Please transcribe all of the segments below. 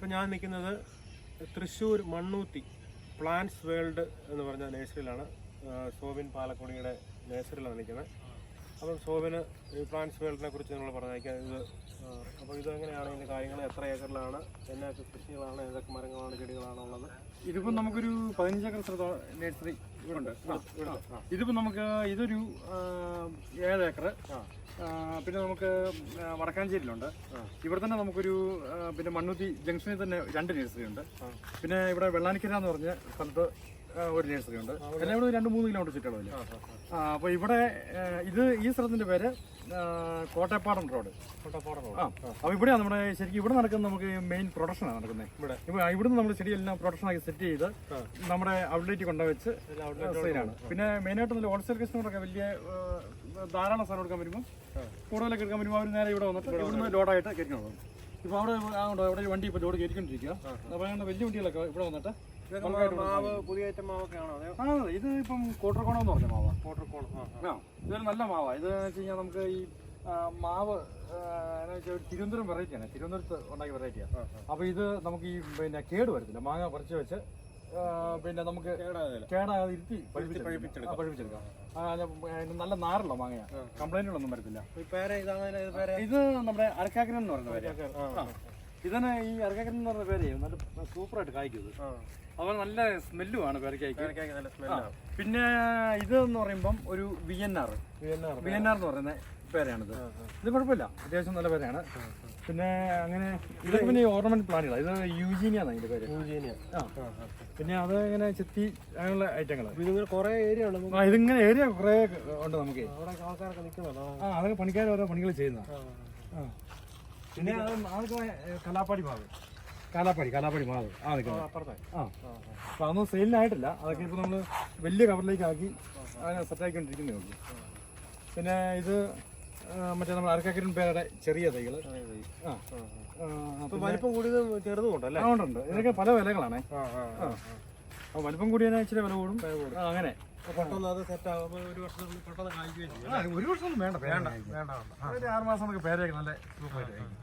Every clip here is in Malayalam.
ഇപ്പം ഞാൻ നിൽക്കുന്നത് തൃശ്ശൂർ മണ്ണൂത്തി പ്ലാന്റ്സ് വേൾഡ് എന്ന് പറഞ്ഞ നേഴ്സറിയിലാണ്. സോബിൻ പാലക്കുടിയുടെ നേഴ്സറിയിലാണ് നിൽക്കുന്നത്. അപ്പം സോബിന് ഈ പ്ലാന്റ്സ് വേൾഡിനെ കുറിച്ച് നമ്മൾ പറഞ്ഞേക്കാം. ഇത് അപ്പോൾ ഇതെങ്ങനെയാണ് ഇതിന്റെ കാര്യങ്ങൾ എത്ര ഏക്കറിലാണ്? എന്നൊക്കെ കൃഷികളാണ്? ഏതൊക്കെ മരങ്ങളാണ്? ചെടികളാണ് ഉള്ളത്? ഇതിപ്പോ നമുക്കൊരു പതിനഞ്ചേക്കർ നഴ്സറി ഇതിപ്പോ നമുക്ക് ഇതൊരു ഏഴ് ഏക്കർ പിന്നെ നമുക്ക് വടക്കാഞ്ചേരിയിലുണ്ട്. ഇവിടെ തന്നെ നമുക്കൊരു പിന്നെ മണ്ണുത്തി ജംഗ്ഷനിൽ തന്നെ രണ്ട് നഴ്സറി ഉണ്ട്. പിന്നെ ഇവിടെ വെള്ളാനിക്കര എന്ന് പറഞ്ഞ സ്ഥലത്ത് ഒരു നഴ്സറി ഉണ്ട്. എല്ലാം ഇവിടെ രണ്ട് മൂന്ന് കിലോമീറ്റർ ചുറ്റളവിൽ. ആ അപ്പോൾ ഇവിടെ ഇത് ഈ സ്ഥലത്തിന്റെ പേര് ആ, കോട്ടയപ്പാടം റോഡ് കോട്ടപ്പാടം ആ അപ്പോൾ ഇവിടെയാണ് നമ്മുടെ ശരിക്കും ഇവിടെ നടക്കുന്ന നമുക്ക് മെയിൻ പ്രൊഡക്ഷനാണ് നടക്കുന്നത് ഇവിടെ. ഇപ്പൊ ഇവിടുന്ന് നമ്മൾ ചെടിയെല്ലാം പ്രൊഡക്ഷൻ ആക്കി സെറ്റ് ചെയ്ത് നമ്മുടെ ഔട്ട്ലെറ്റ് കൊണ്ടുവച്ച് സെയിലാണ് പിന്നെ മെയിനായിട്ട് നല്ല ഹോൾസെയിൽ കസ്റ്റമറൊക്കെ വലിയ ധാരാളം സ്ഥലം എടുക്കാൻ വരുമ്പോൾ കൂടുതലൊക്കെ എടുക്കാൻ വരുമ്പോൾ അവർ നേരെ ഇവിടെ വന്നിട്ട് ഇവിടുന്ന് ലോഡായിട്ട് കയറ്റി പോകും. ഇപ്പോൾ അവിടെ ആണ്ടോ അവിടെ ഒരു വണ്ടി ഇപ്പോൾ ലോഡ് കയറ്റിക്കൊണ്ടിരിക്കുക അപ്പോൾ അങ്ങനെ വലിയ വണ്ടികളൊക്കെ ഇവിടെ വന്നിട്ട് മാവ് പുതിയ ഐറ്റം മാവൊക്കെ ആണോ? ആ ഇത് ഇപ്പം കോട്ടർക്കോണം എന്ന് പറഞ്ഞ മാവ. കോട്ടർക്കോണം ആ ഇതൊരു നല്ല മാവ. ഇത് വെച്ച് കഴിഞ്ഞാൽ നമുക്ക് ഈ മാവ് തിരുവനന്തപുരം വെറൈറ്റിയാണ് തിരുവനന്തപുരത്ത് ഉണ്ടാക്കിയ വെറൈറ്റിയാണ് അപ്പോൾ ഇത് നമുക്ക് ഈ പിന്നെ കേട് വരത്തില്ല. മാങ്ങ പറിച്ച് വെച്ച് പിന്നെ നമുക്ക് കേടാകാതെ ഇരുത്തി പഴിപ്പിച്ചെടുക്കാം. നല്ല നാറുള്ള മാങ്ങയാ. കംപ്ലൈന്റുകളൊന്നും വരത്തില്ല. ഇത് നമ്മുടെ അരക്കാക്കരൻ എന്ന് പറയുന്ന പേര് ആ ഇതിന് ഈ ഇറക്കൻ എന്ന് പറഞ്ഞ പേര്. നല്ല സൂപ്പറായിട്ട് കായ്ക്കും ഇത്. അതുപോലെ നല്ല സ്മെല്ലുമാണ് പേരക്കായ്ക്ക്. പേരയ്ക്കൊക്കെ പിന്നെ ഇത് എന്ന് പറയുമ്പം ഒരു V N R V N R എന്ന് പറയുന്ന പേരാണിത്. ഇത് കുഴപ്പമില്ല. അത്യാവശ്യം നല്ല പേരാണ്. പിന്നെ അങ്ങനെ ഇത് പിന്നെ ഓർണമെന്റ് പ്ലാന്റുകളാണ് ഇത് യൂജീനിയ യൂജീനിയാണ് ഇതിന്റെ പേര്. യൂജീനിയ. പിന്നെ അത് ഇങ്ങനെ ചെത്തി അങ്ങനെയുള്ള ഐറ്റങ്ങൾ കുറേ ഏരിയ ഉണ്ട് ആ ഇതിങ്ങനെ ഏരിയ കുറെ ഉണ്ട് നമുക്ക്. ആ അതൊക്കെ പണിക്കാർ ഓരോ പണികൾ ചെയ്യുന്ന പിന്നെ കലാപ്പാടി മാവ്. കാലാപ്പാടി കാലാപ്പാടി മാവ്. ആ നിൽക്കുന്നത് അപ്പുറത്തെ. ആ. അപ്പോൾ അതൊന്നും സെയിലിനായിട്ടില്ല അതൊക്കെ ഇപ്പോൾ നമ്മൾ വലിയ കവറിലേക്ക് ആക്കി അതിനെ സെറ്റാക്കിക്കൊണ്ടിരിക്കുന്നേ ഉള്ളൂ. പിന്നെ ഇത് മറ്റേ നമ്മൾ അരക്കക്കരൻ പേരുടെ ചെറിയ തൈകൾ ആ. ഇപ്പൊ വലിപ്പം കൂടിയത് ചെറുതും ഉണ്ടല്ലേ? ഉണ്ട് ഇതൊക്കെ പല വിലകളാണേ. അപ്പോൾ വലിപ്പം കൂടിയതിന് ഇച്ചിരി വില കൂടും. അങ്ങനെ. പെട്ടെന്ന് അത് സെറ്റ് ആകുമ്പോൾ ഒരു വർഷത്തിനുള്ളിൽ പെട്ടെന്ന് കായ്ക്കുകയും ചെയ്യും. ആ, ഒരു വർഷമൊന്നും വേണ്ട വേണ്ട വേണ്ട ഒരു ആറ് മാസം നമുക്ക് നല്ല സൂപ്പറായിട്ട് കഴിക്കും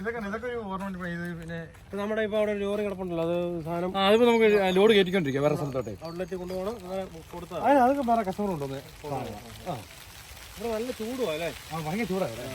ഇതൊക്കെ ഇതൊക്കെ ഒരു ഓർണമെന്റ് ഇത് പിന്നെ നമ്മുടെ ഇപ്പൊ അവിടെ ലോറി കിടപ്പുണ്ടല്ലോ അത് സാധനം ആ അതിപ്പോൾ നമുക്ക് ലോഡ് കയറ്റിക്കൊണ്ടിരിക്കുക വേറെ സ്ഥലത്തോട്ടെ. ഔട്ട്ലെറ്റ് കൊണ്ടുപോകണം അങ്ങനെ കൊടുത്താൽ അതിന് അതൊക്കെ വേറെ കസ്റ്റമർ ഉണ്ടോ ആ. ഇവിടെ നല്ല ചൂടുവാ അല്ലേ? ആ ഭയങ്കര ചൂടാണ്